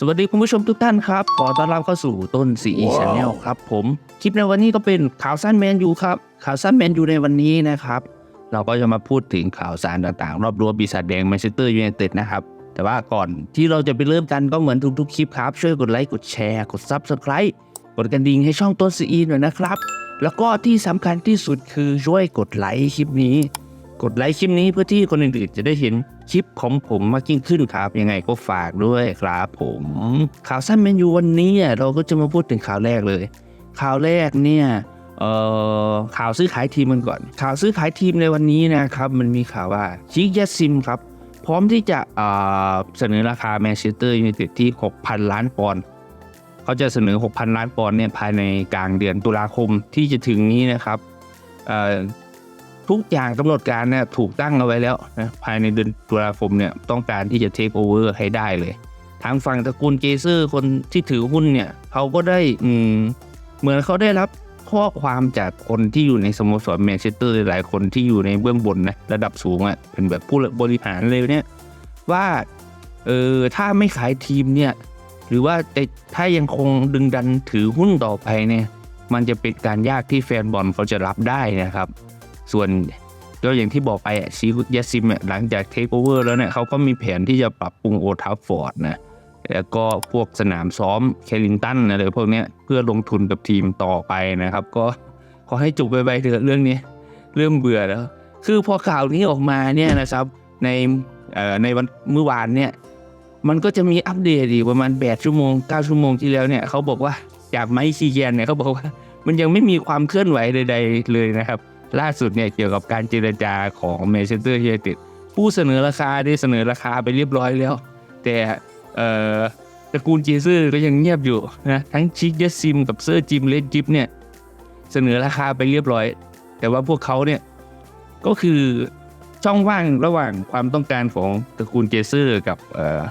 สวัสดีคุณผู้ชมทุกท่านครับ ขอต้อนรับเข้าสู่ต้น CE Channel ครับผม คลิปในวันนี้ก็เป็นข่าวสั้นแมนยูครับ ข่าวสั้นแมนยูในวันนี้นะครับ เราก็จะมาพูดถึงข่าวสารต่างๆ รอบรั้วปีศาจแดงแมนเชสเตอร์ยูไนเต็ดนะครับ แต่ว่าก่อนที่เราจะไปเริ่มกันก็เหมือนทุกๆคลิปครับ ช่วยกดไลค์กดแชร์กด Subscribe กดกระดิ่งให้ช่องต้น CE หน่อยนะครับ แล้วก็ที่สำคัญที่สุดคือช่วยกดไลค์คลิปนี้ กดไลค์คลิปนี้เพื่อที่คนอื่นๆจะได้เห็นคลิปของผมมากยิ่งขึ้นครับ ยังไงก็ฝากด้วยครับ ผม ข่าวสั้นแมนยูวันนี้เราก็จะมาพูดถึงข่าวแรกเลย ข่าวแรกเนี่ยเอ่อข่าวซื้อขายทีมกันก่อน ข่าวซื้อขายทีมในวันนี้นะครับมันมีข่าวว่าชิกยาซิมครับ พร้อมที่จะเสนอราคาแมนเชสเตอร์ยูไนเต็ดที่ 6,000 ล้านปอนด์เขาจะเสนอ 6,000 ล้านปอนด์เนี่ยภายในกลางเดือนตุลาคมที่จะถึงนี้นะครับ ทุกอย่างกำหนดการเนี่ยถูกตั้งเอาไว้แล้วนะภายในเดือนตุลาคมเนี่ยต้องการที่จะเทคโอเวอร์ให้ได้เลย ทางฝั่งตระกูลเกเซอร์คนที่ถือหุ้นเนี่ยเขาก็ได้อืมเหมือนเขาได้รับข้อความจากคนที่อยู่ในสโมสรแมนเชสเตอร์หลายคนที่อยู่ในเบื้องบนนะระดับสูงอะ่ะเป็นแบบผู้บริหารเลยเนี่ยว่าเออถ้าไม่ขายทีมเนี่ยหรือว่าแต่ถ้ายังคงดึงดันถือหุ้นต่อไปเนี่ยมันจะเป็นการยากที่แฟนบอลเขาจะรับได้นะครับ ส่วนก็อย่างที่บอกไปอะชีคุยาซิมหลังจากเทคโอเวอร์แล้วเนี่ยเขาก็มีแผนที่จะปรับปรุงโอทัฟฟอร์ดนะแล้วก็พวกสนามซ้อมเคลินตันอะไรพวกนี้เพื่อลงทุนกับทีมต่อไปนะครับ ก็ขอให้จบไปๆเถอะเรื่องนี้เริ่มเบื่อแล้ว คือพอข่าวนี้ออกมาเนี่ยนะครับในในวันเมื่อวานเนี่ยมันก็จะมีอัปเดตอีกประมาณ8ชั่วโมง 9 ชั่วโมงที่แล้วเนี่ยเขาบอกว่าจากไมค์ซีแกนเนี่ยเขาบอกว่า มันยังไม่มีความเคลื่อนไหวใด ๆ เลยนะครับ ล่าสุดเนี่ยเกี่ยวกับการเจรจาของเมเชสเตอร์ยูไนเต็ดผู้เสนอราคาได้เสนอราคาไปเรียบร้อยแล้ว แต่เอ่อตระกูลเจซือก็ยังเงียบอยู่นะทั้งชิกเยสซิมกับเซอร์จิมเลดจิปเนี่ยเสนอราคาไปเรียบร้อย แต่ว่าพวกเขาเนี่ยก็คือช่องว่างระหว่างความต้องการของตระกูลเจซือกับเอ่อ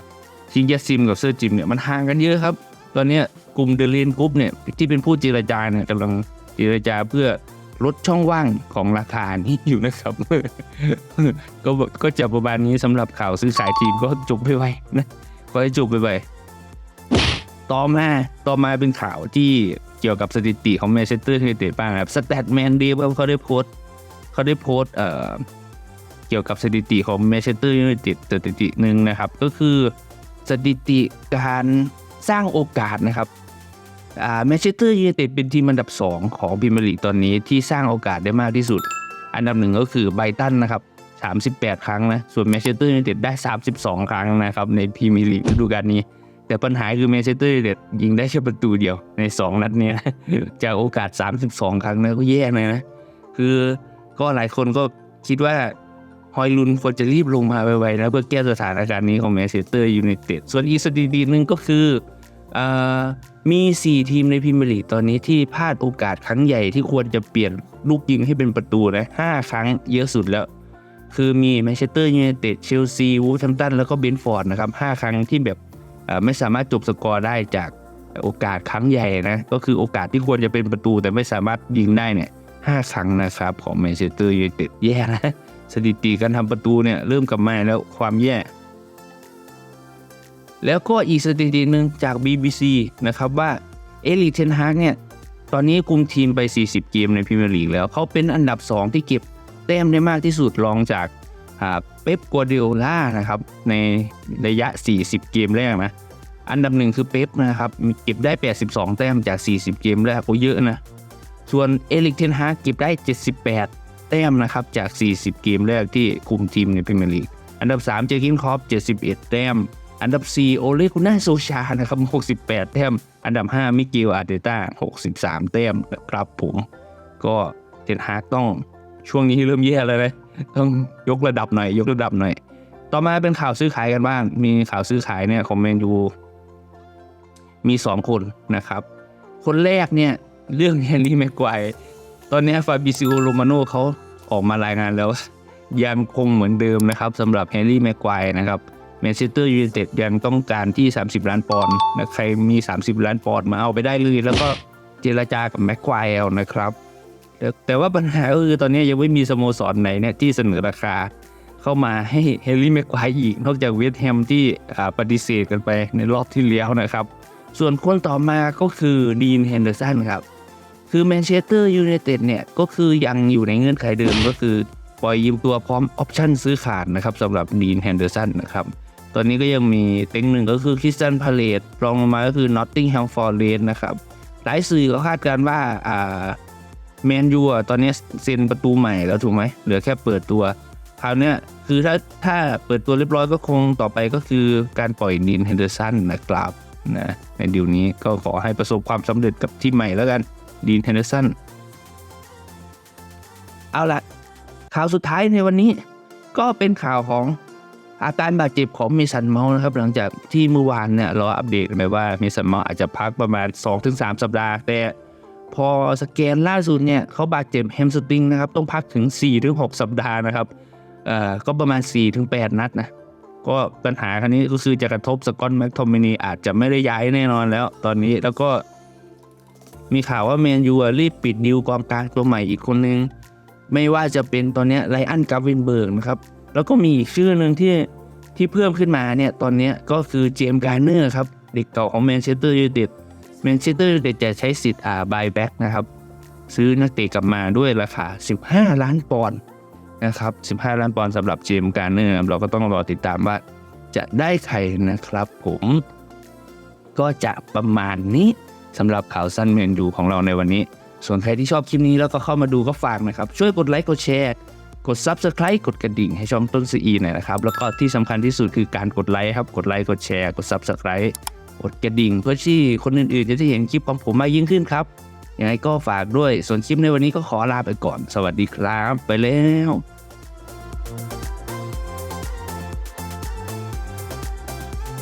ชิกเยสซิมกับเซอร์จิมเนี่ยมันห่างกันเยอะครับ ตอนนี้กลุ่มเดลีนกรุ๊ปเนี่ยที่เป็นผู้เจรจาเนี่ยกำลังเจรจาเพื่อ ลดช่องว่างของราคานี้อยู่นะครับ ก็ก็จะประมาณนี้สำหรับข่าวซื้อขายทีมก็จบไปไวๆนะก็ให้จบไปไวๆต่อมาต่อมาเป็นข่าวที่เกี่ยวกับสถิติของแมนเชสเตอร์ยูไนเต็ดบ้างครับสแตทแมนดีเขาได้โพสต์เขาได้โพสต์เอ่อเกี่ยวกับสถิติของแมนเชสเตอร์ยูไนเต็ดสถิติหนึ่งนะครับ ก็คือสถิติการสร้างโอกาสนะครับ แมนเชสเตอร์ยูไนเต็ดเป็นทีมอันดับ 2 ของพรีเมียร์ลีกตอนนี้ที่สร้างโอกาสได้มากที่สุด อันดับหนึ่งก็คือไบตันนะครับ38 ครั้งนะ ส่วนแมนเชสเตอร์ยูไนเต็ดได้ 32 ครั้งนะครับในพรีเมียร์ลีกฤดูกาลนี้ แต่ปัญหาคือแมนเชสเตอร์ยูไนเต็ดยิงได้แค่ประตูเดียวใน 2 นัดนี้จากโอกาส 32 ครั้งนะก็แย่เลยนะ คือก็หลายคนก็คิดว่าฮอยลุนควรจะรีบลงมาไวๆนะเพื่อแก้สถานการณ์นี้ของแมนเชสเตอร์ยูไนเต็ด ส่วนอีกสถิติหนึ่งก็คือ มี 4 ทีมในพรีเมียร์ลีกตอนนี้ที่พลาดโอกาสครั้งใหญ่ที่ควรจะเปลี่ยนลูกยิงให้เป็นประตูนะ5ครั้งเยอะสุดแล้ว คือมีแมนเชสเตอร์ยูไนเต็ดเชลซีวูฟแฮมตันแล้วก็เบนฟอร์ดนะครับ5ครั้งที่แบบไม่สามารถจบสกอร์ได้จากโอกาสครั้งใหญ่นะ ก็คือโอกาสที่ควรจะเป็นประตูแต่ไม่สามารถยิงได้เนี่ย5ครั้งนะครับ ของแมนเชสเตอร์ยูไนเต็ดแย่นะ สถิติการทำประตูเนี่ย เริ่มกลับมาแล้วความแย่ แล้วก็อีกสถิติหนึ่งจาก BBC นะครับว่าเอลิเทนฮากเนี่ยตอนนี้คุมทีมไป 40 เกมในพรีเมียร์ลีกแล้วเขาเป็นอันดับ 2 ที่เก็บแต้มได้มากที่สุดรองจากเป๊ปกัวเดโอล่านะครับในระยะ 40 เกมแรกนะอันดับหนึ่งคือเป๊ปนะครับมีเก็บได้ 82 แต้มจาก 40 เกมแรกก็เยอะนะส่วนเอลิกเทนฮากเก็บได้ 78 แต้มนะครับจาก 40 เกมแรกที่คุมทีมในพรีเมียร์ลีกอันดับ 3 เจอคินคอป71 แต้ม อันดับ 4 โอเลกุน่าโซชานะครับ 68 แต้ม อันดับ 5 มิเกลอาร์เตต้า 63 แต้มนะครับผม ก็เทนฮากต้องช่วงนี้เริ่มแย่เลยนะต้องยกระดับหน่อย ยกระดับหน่อย ต่อมาเป็นข่าวซื้อขายกันบ้าง มีข่าวซื้อขายเนี่ยของแมนยูมี 2 คนนะครับ คนแรกเนี่ยเรื่องเฮนรี่แม็กควตอนนี้ฟาบิซิโอโรมาโนเขาออกมารายงานแล้วยังคงเหมือนเดิมนะครับสำหรับแฮร์รี่แม็กควนะครับ แมนเชสเตอร์ยูไนเต็ดยังต้องการที่ 30 ล้านปอนด์นะใครมี 30 ล้านปอนด์มาเอาไปได้เลย แล้วก็เจรจากับแม็กควายเอานะครับ แต่แต่ว่าปัญหาก็คือตอนนี้ยังไม่มีสโมสรไหนเนี่ยที่เสนอราคา เข้ามาให้เฮรี่แม็กควายอีก นอกจากเวสต์แฮมที่ปฏิเสธกันไปในรอบที่แล้วนะครับ ส่วนคนต่อมาก็คือดีนเฮนเดอร์สันครับคือแมนเชสเตอร์ยูไนเต็ดเนี่ยก็คือยังอยู่ในเงื่อนไขเดิมก็คือปล่อยยืมตัวพร้อมออปชั่นซื้อขาดนะครับสำหรับดีนแฮนเดอร์สันนะครับ ตอนนี้ก็ยังมีเต็งหนึ่งก็คือคริสตันพาเลตรองลงมาก็คือนอตติงแฮมฟอร์เรสนะครับ หลายสื่อก็คาดการณ์ว่าอ่าแมนยูอะตอนนี้เซ็นประตูใหม่แล้วถูกไหมเหลือแค่เปิดตัว คราวเนี้ยคือถ้าถ้าเปิดตัวเรียบร้อยก็คงต่อไปก็คือการปล่อยดีนเฮนเดอร์สันนะครับนะในดีลนี้ก็ขอให้ประสบความสำเร็จกับทีมใหม่แล้วกันดีนเฮนเดอร์สันเอาละข่าวสุดท้ายในวันนี้ก็เป็นข่าวของ อาการบาดเจ็บของเมสันเมาส์นะครับหลังจากที่เมื่อวานเนี่ยเราอัปเดตไปว่าเมสันเมาส์อาจจะพักประมาณ 2-3 สัปดาห์ แต่พอสแกนล่าสุดเนี่ยเขาบาดเจ็บแฮมสตริงนะครับต้องพักถึง 4-6 สัปดาห์นะครับเอ่อก็ประมาณ 4-8 นัดนะก็ปัญหาครั้นี้ก็คือจะกระทบสกอตแม็กโทมินีอาจจะไม่ได้ย้ายแน่นอนแล้ว ตอนนี้แล้วก็มีข่าวว่าแมนยูอะรีบปิดดีลกองกลางตัวใหม่อีกคนนึง ไม่ว่าจะเป็นตอนนี้ไลอันกาวินเบิร์กนะครับ แล้วก็มีอีกชื่อหนึ่งที่ที่เพิ่มขึ้นมาเนี่ยตอนนี้ก็คือเจมส์การ์เนอร์ครับเด็กเก่าของแมนเชสเตอร์ยูไนเต็ดแมนเชสเตอร์ยูไนเต็ดจะใช้สิทธิ์อ่าบายแบ็กนะครับ ซื้อนักเตะกลับมาด้วยราคา 15 ล้านปอนด์นะครับ 15 ล้านปอนด์สำหรับเจมส์การ์เนอร์เราก็ต้องรอติดตามว่าจะได้ใครนะครับผมก็จะประมาณนี้สำหรับข่าวสั้นเมนดูของเราในวันนี้ ส่วนใครที่ชอบคลิปนี้แล้วก็เข้ามาดูก็ฝากนะครับ ช่วยกดไลค์กดแชร์ กด Subscribe กดกระดิ่งให้ช่องต้นซีอีหน่อยนะครับ แล้วก็ที่สำคัญที่สุดคือการกดไลค์ครับ กดไลค์ กดแชร์ กด Subscribe กดกระดิ่ง เพื่อที่คนอื่นๆ จะได้เห็นคลิปของผมมากยิ่งขึ้นครับ ยังไงก็ฝากด้วย ส่วนคลิปในวันนี้ก็ขอลาไปก่อน สวัสดีครับ ไปแล้ว